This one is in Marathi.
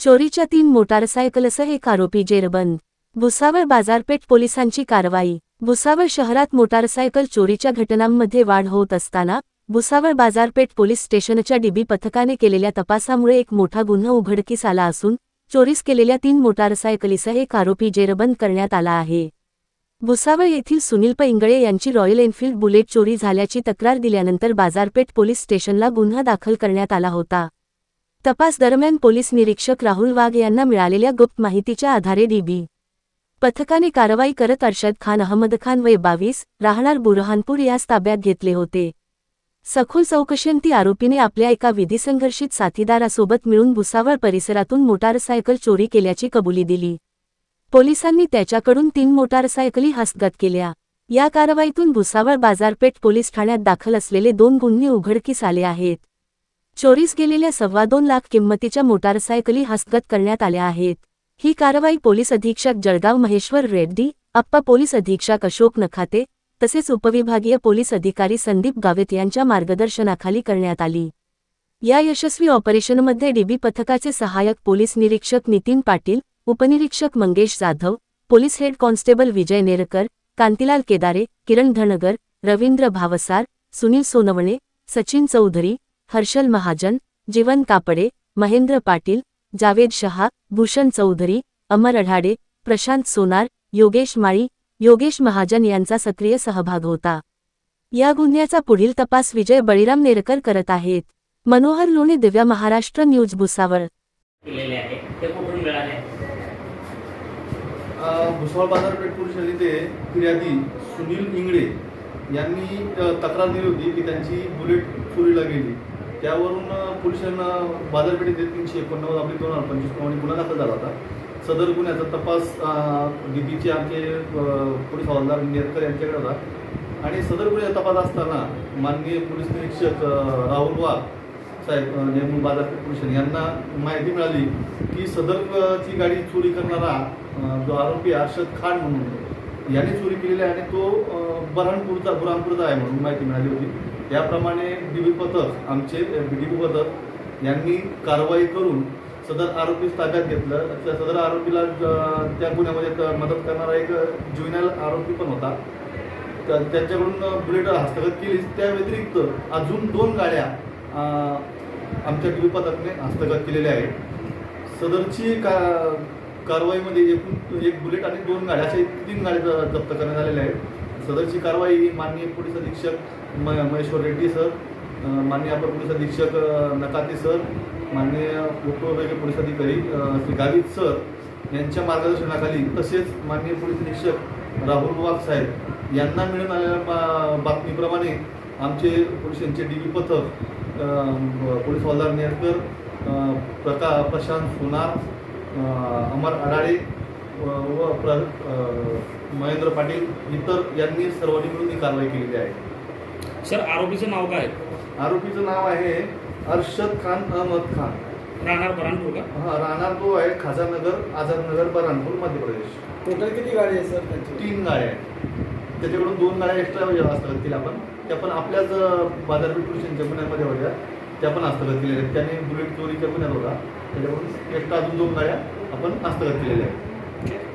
चोरीच्या तीन मोटारसायकलसह एक आरोपी जेरबंद. भुसावळ बाजारपेठ पोलिसांची कारवाई. भुसावळ शहरात मोटारसायकल चोरीच्या घटनांमध्ये वाढ होत असताना भुसावळ बाजारपेठ पोलीस स्टेशनच्या डीबी पथकाने केलेल्या तपासामुळे एक मोठा गुन्हा उघडकीस आला असून चोरीस केलेल्या तीन मोटारसायकलीसह एक आरोपी जेरबंद करण्यात आला आहे. भुसावळ येथील सुनील प. इंगळे यांची रॉयल एन्फिल्ड बुलेट चोरी झाल्याची तक्रार दिल्यानंतर बाजारपेठ पोलीस स्टेशनला गुन्हा दाखल करण्यात आला होता. तपास दरम्यान पोलीस निरीक्षक राहुल वाघ यांना मिळालेल्या गुप्त माहितीच्या आधारे डीबी पथकाने कारवाई करत अर्शद खान अहमद खान वय बावीस राहणार बुरहानपूर यास ताब्यात घेतले होते. सखोल चौकशींती आरोपीने आपल्या एका विधिसंघर्षित साथीदारासोबत मिळून भुसावळ परिसरातून मोटारसायकल चोरी केल्याची कबुली दिली. पोलिसांनी त्याच्याकडून तीन मोटारसायकली हस्तगत केल्या. या कारवाईतून भुसावळ बाजारपेठ पोलीस ठाण्यात दाखल असलेले दोन गुन्हे उघडकीस आले आहेत. चोरीस गेलेल्या सव्वा दोन लाख किंमतीच्या मोटारसायकली हस्तगत करण्यात आल्या आहेत. ही कारवाई पोलीस अधीक्षक जळगाव महेश्वर रेड्डी अप्पा पोलीस अधीक्षक अशोक नखाते तसेच उपविभागीय पोलीस अधिकारी संदीप गावित यांच्या मार्गदर्शनाखाली करण्यात आली. या यशस्वी ऑपरेशनमध्ये डीबी पथकाचे सहाय्यक पोलीस निरीक्षक नितीन पाटील उपनिरीक्षक Mangesh Jadhav police head constable Vijay Nerkar Kantilal Kedare Kiran Dhangar Ravindra Bhavsar Sunil Sonawane Sachin Chaudhari Harshal Mahajan Jeevan Kapade Mahendra Patil Javed Shah Bhushan Chaudhari Amar Adhade Prashant Sonar Yogesh Mali Yogesh Mahajan यांचा सक्रिय सहभाग होता. या गुन्ह्याचा पुढील तपास विजय बळीराम नेरकर करत आहेत. मनोहर लोणे दिव्या महाराष्ट्र न्यूज भुसावळ. केलेले आहे. ते कुठून मिळाले? अ, भुसावळ बाजारपेठ पोलीस येथे फिर्यादी सुनील इंगळे यांनी तक्रार दिली होती की त्यांची बुलेट चोरीला गेली. त्यावरून पोलिसांना बाजारपेठेत तीनशे एकोणनव्वद आपली दोन हजार पंचवीस प्रमाणे गुन्हा दाखल झाला होता. सदर गुन्ह्याचा तपास डीपीचे आमचे पोलीस हवालदार नेरकर यांच्याकडे होता. आणि सदर गुन्ह्याचा तपास असताना माननीय पोलीस निरीक्षक राहुल वाघ साहेब नेमून बाजारपेठ पोलिसांनी यांना माहिती मिळाली की सदरची गाडी चोरी करणारा जो आरोपी अर्षद खान म्हणून याने चोरी केलेली आहे आणि तो अ, बऱ्हाणपूरचा बुरहानपूरचा आहे म्हणून माहिती मिळाली होती. त्याप्रमाणे डीबी पथक आमचे डीबी पथक यांनी कारवाई करून सदर आरोपीस ताब्यात घेतलं. त्या सदर आरोपीला त्या गुन्ह्यामध्ये त- मदत करणारा एक ज्युनियल आरोपी पण होता. त्या- त्यांच्याकडून बुलेट हस्तगत केली त्या व्यतिरिक्त अजून दोन गाड्या आमच्या डी पथकने हस्तगत केलेल्या आहेत. सदरची का कारवाईमध्ये एकूण एक बुलेट आणि दोन गाड्या अशा तीन गाड्या ज- जप्त करण्यात आलेल्या आहेत. सदरची कारवाई ही माननीय पोलीस अधीक्षक म महेश्वर रेड्डी सर माननीय अपर पोलीस अधीक्षक नकाते सर माननीय उपविभागीय पोलीस अधिकारी श्री गावित सर यांच्या मार्गदर्शनाखाली तसेच माननीय पोलीस निरीक्षक राहुल वाघ साहेब यांना मिळून आलेल्या बा- बातमीप्रमाणे आमचे पोलिसांचे डी व्ही पथक पोलीस हवालदार नेरकर प्रका प्रशांत सोनार अमर अडाळे व प्र महेंद्र पाटील इतर यांनी सर्वांनी मिळून ही कारवाई केलेली आहे. सर आरोपीचं नाव काय? आरोपीचं नाव आहे अर्षद खान अहमद खान. राहणार बरानपूर का? हा राहणार तो आहे खाजानगर आझादनगर बऱ्हाणपूर मध्य प्रदेश. टोटल किती गाडी आहे सर त्यांची तीन गाड्या आहेत. त्याच्याकडून दोन गाड्या एक्स्ट्रा हस्तगत केल्या आपण. त्या पण आपल्याच अं, बाजारपेठ पोलिसांच्या गुन्ह्यामध्ये होत्या. त्या पण हस्तगत केलेल्या आहेत. त्याने बुलेट चोरीच्या गुन्ह्यात होता. त्याच्याकडून एक्स्ट्रा अजून दोन गाड्या आपण हस्तगत केलेल्या आहेत. Okay.